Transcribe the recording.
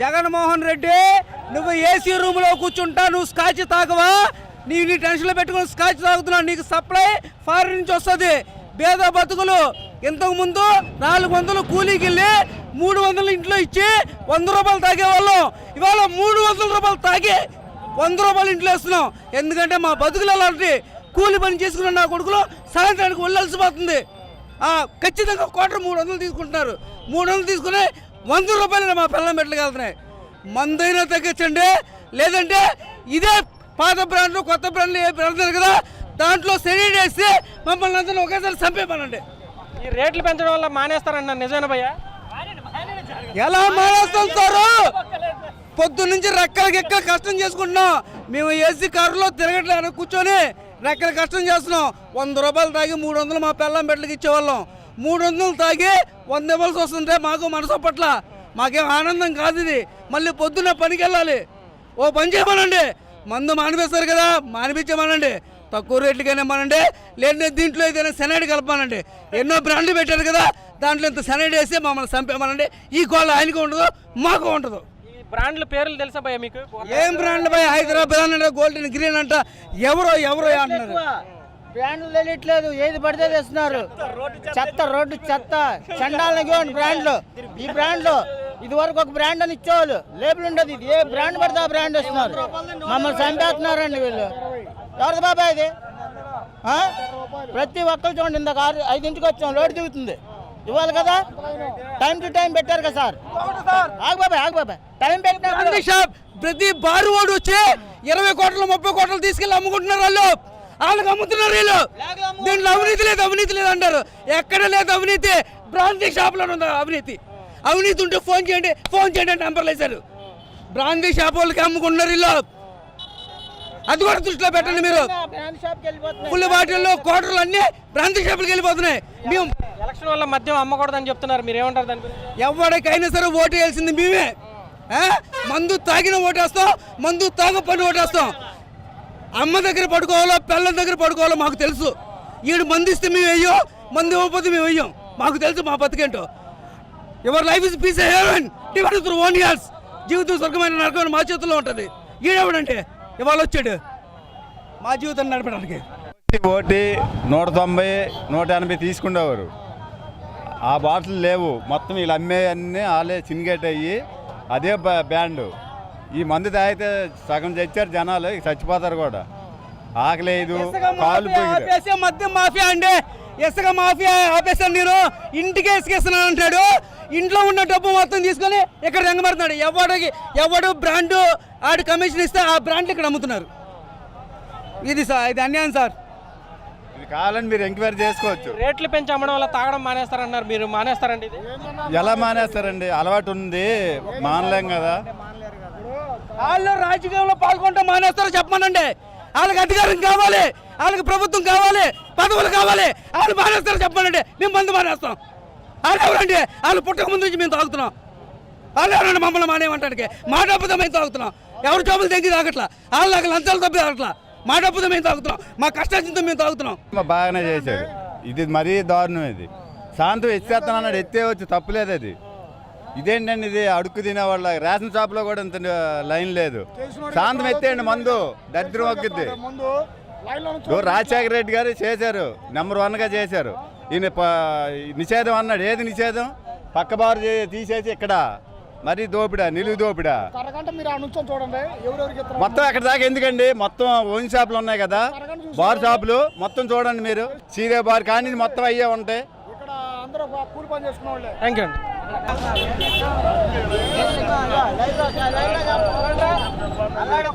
జగన్మోహన్ రెడ్డి నువ్వు ఏసీ రూమ్లో కూర్చుంటా నువ్వు స్కాచ్ తాగవా? నీ నీ టెన్షన్లో పెట్టుకుని స్కాచ్ తాగుతున్నావు నీకు సప్లై ఫారిన్ నుంచి వస్తుంది. పేద బతుకులు. ఇంతకు ముందు నాలుగు వందలు కూలీకి వెళ్ళి మూడు వందలు ఇంట్లో ఇచ్చి వంద రూపాయలు తాగేవాళ్ళం. ఇవాళ మూడు వందల రూపాయలు తాగి వంద రూపాయలు ఇంట్లో వేస్తున్నాం. ఎందుకంటే మా బతుకులు అలాంటి కూలి పని చేసుకున్న నా కొడుకులు సాయంత్రానికి వెళ్ళాల్సిపోతుంది ఖచ్చితంగా కోటర్ మూడు వందలు తీసుకుంటున్నారు. మూడు వందలు తీసుకుని వంద రూపాయలు మా పిల్లల మెట్లకి వెళ్తున్నాయి మందైనా తగ్గించండి. లేదంటే ఇదే పాత బ్రాండ్లు కొత్త బ్రాండ్లు ఏ కదా దాంట్లో సెడీడ్ వేసి మమ్మల్ని అందరినీ ఒకేసారి చంపేమనండి ఈ రేట్లు పెంచడం వల్ల మానేస్తారన్న నిజమేనా భయ్యా? ఎలా మానేస్తాం సారు? పొద్దు నుంచి రెక్కలకి ఎక్కలు కష్టం చేసుకుంటున్నాం. మేము ఏసీ కారులో తిరగట్లేదు కూర్చొని రెక్కలు కష్టం చేస్తున్నాం. వంద రూపాయలు తాగి మూడు వందలు మా పిల్లం బిడ్డలకి ఇచ్చేవాళ్ళం. మూడు వందలు తాగి వంద ఇవ్వాల్సి వస్తుంటే మాకు మనసు పట్ల. మాకేం ఆనందం కాదు ఇది. మళ్ళీ పొద్దున్న పనికి వెళ్ళాలి ఓ పని చేయమనండి. మందు మానిపిస్తారు కదా మానిపించమనండి. తక్కువ రేట్లకైనా ఇవ్వమనండి. లేదంటే దీంట్లో ఏదైనా సెనైడ్ కలపమనండి. ఎన్నో బ్రాండ్లు పెట్టారు కదా దాంట్లో ఇంత సెనైడ్ వేసి మమ్మల్ని చంపేమనండి ఈ గోళ ఆయనకు ఉండదు మాకు ఉండదు. ఈ బ్రాండ్ల పేర్లు తెలుసా భయ్యా మీకు? ఏం బ్రాండ్ పై హైదరాబాద్ అంటే గోల్డెన్ గ్రీన్ అంట. ఎవరో ఎవరో అంటున్నారు. బ్రాండ్లు తెలియట్లేదు. ఏది పడితే తెస్తున్నారు చెత్త రోడ్డు చెత్త చండాలకి బ్రాండ్లు. ఈ బ్రాండ్లు ఇది వరకు ఒక బ్రాండ్ అని ఇచ్చేవాళ్ళు. లేబుల్ ఉండదు ఇది. ఏ బ్రాండ్ పడితే ఆ బ్రాండ్ ఇస్తున్నారు మమ్మల్ని చంపేస్తున్నారండి వీళ్ళు. ఎవరిది బాబాయ్ ఇది? ఆ? ప్రతి ఒక్కరు చూడండి ఇంత ఆరు ఐదింటికి వచ్చాం లోడ్ దిగుతుంది. ఇవ్వాలి కదా? టైం టు టైం పెట్టారు కదా సార్? ఆగు బాబాయ్ బాబాయ్. టైం పెట్టిన షాప్. ప్రతి బారు వాడు వచ్చి ఇరవై కోట్లు ముప్పై కోట్లు తీసుకెళ్ళి అమ్ముకుంటున్నారు వాళ్ళు. వాళ్ళకి అమ్ముతున్నారు వీళ్ళు. దీంట్లో అవినీతి లేదు అవినీతి లేదు అంటారు. ఎక్కడ లేదు అవినీతి. బ్రాండీ షాప్లో ఉంది అవినీతి. అవినీతి ఉంటే ఫోన్ చేయండి ఫోన్ చేయండి అని నెంబర్లు వేశారు. బ్రాండీ షాప్ వాళ్ళకి అమ్ముకుంటున్నారు వీళ్ళు. అది కూడా దృష్టిలో పెట్టండి మీరు. ఫుల్ బాటిల్లో కోటర్లు అన్ని బ్రాండీ షాపులకి వెళ్ళిపోతున్నాయి. మేము ఎలక్షన్ వల్ల మద్యం అమ్మకూడదని చెప్తున్నారు. మీరు ఏమంటారు దాని ఎవరికైనా సరే ఓటు వేయాల్సింది మేమే? మందు తాగిన ఓటేస్తాం మందు తాగపని ఓటేస్తాం అమ్మ దగ్గర పడుకోవాలో పిల్లల దగ్గర పడుకోవాలో మాకు తెలుసు. ఈడు మందిస్తే మేము వెయ్యం మందు ఇవ్వకపోతే మేము వెయ్యం. మాకు తెలుసు మా బతికేంటో. Your life is peace heaven divide through own years జీవితం స్వర్గమైన నరకమైన మా చేతుల్లో ఉంటుంది. ఈడెవడంటే? ఇవాళ వచ్చాడు. మా జీవితాన్ని నడపడానికి. ఓటి నూట తొంభై నూట ఎనభై తీసుకునేవారు. ఆ బాటిల్ లేవు. మొత్తం వీళ్ళు అమ్మే అన్నీ వాళ్ళే చినిగేట్ అయ్యి అదే బ- ఈ మందు తాగితే సగం చచ్చారు జనాలు చచ్చిపోతారు కూడా. ఆకలేదు కాలు ఆపేసే మద్యం మాఫియా అండి. ఇసుక మాఫియా ఆపేసాను నేను. ఇంటికే ఇసుకేస్తున్నాను అంటాడు. ఇంట్లో ఉన్న డబ్బు మొత్తం తీసుకొని ఇక్కడ రంగమడుతున్నాడు ఎవడికి ఎవడు బ్రాండ్ ఆడు కమిషన్ ఇస్తే ఆ బ్రాండ్ ఇక్కడ అమ్ముతున్నారు. ఇది సార్ ఇది అన్యాయం సార్. ఇది కావాలని మీరు ఎంక్వైరీ చేసుకోవచ్చు. రేట్లు పెంచి అమ్మడం వల్ల తాగడం మానేస్తారన్నారు. మీరు మానేస్తారండి ఇది? ఎలా మానేస్తారండి? అలవాటు ఉంది. మానలేం కదా. వాళ్ళు రాజకీయంలో పాల్గొంటే మానేస్తారో చెప్పమనండి. వాళ్ళకి అధికారం కావాలి వాళ్ళకి ప్రభుత్వం కావాలి పదవులు కావాలి వాళ్ళు మానేస్తారో చెప్పమనండి. మేము మందు మానేస్తాం. వాళ్ళు ఎవరండి? వాళ్ళు పుట్టక ముందు నుంచి మేము తాగుతున్నాం. వాళ్ళు ఎవరండి మమ్మల్ని మానేయమంటానికి? మా డబ్బుతో మేము తాగుతున్నాం. ఎవరు జబ్బులు తగ్గి తాగట్లా? వాళ్ళకి లంచాలు తప్పి తాగట్లా? మా డబ్బుతో మేము తాగుతున్నాం. మా కష్టార్జితం మేము తాగుతున్నాం. బాగానే చేశారు ఇది మరీ దారుణం ఇది. శాంతం ఎత్తేస్తానన్నాడు ఎత్తే వచ్చి తప్పులేదు అది. ఇదేంటండి ఇది? అడుక్కు తినే వాళ్ళ రేషన్ షాప్లో కూడా ఇంత లైన్ లేదు. శాంతం ఎత్తేయండి మందు. దరిద్రం ఒక్కిద్ది. ఓ రాజశేఖర రెడ్డి గారు చేశారు. నెంబర్ వన్గా చేశారు. ఈయన ప- నిషేధం అన్నాడు. ఏది నిషేధం? పక్క బారు తీసేసి ఇక్కడ. మరీ దోపిడా నిలువు దోపిడా. మొత్తం అక్కడ దాకా ఎందుకండి? మొత్తం ఓన్ షాపులు ఉన్నాయి కదా. బార్ షాపులు. మొత్తం చూడండి మీరు. సీరే బార్ కానీ మొత్తం అయ్యే ఉంటాయి. థ్యాంక్ యూ అండి. అలాగే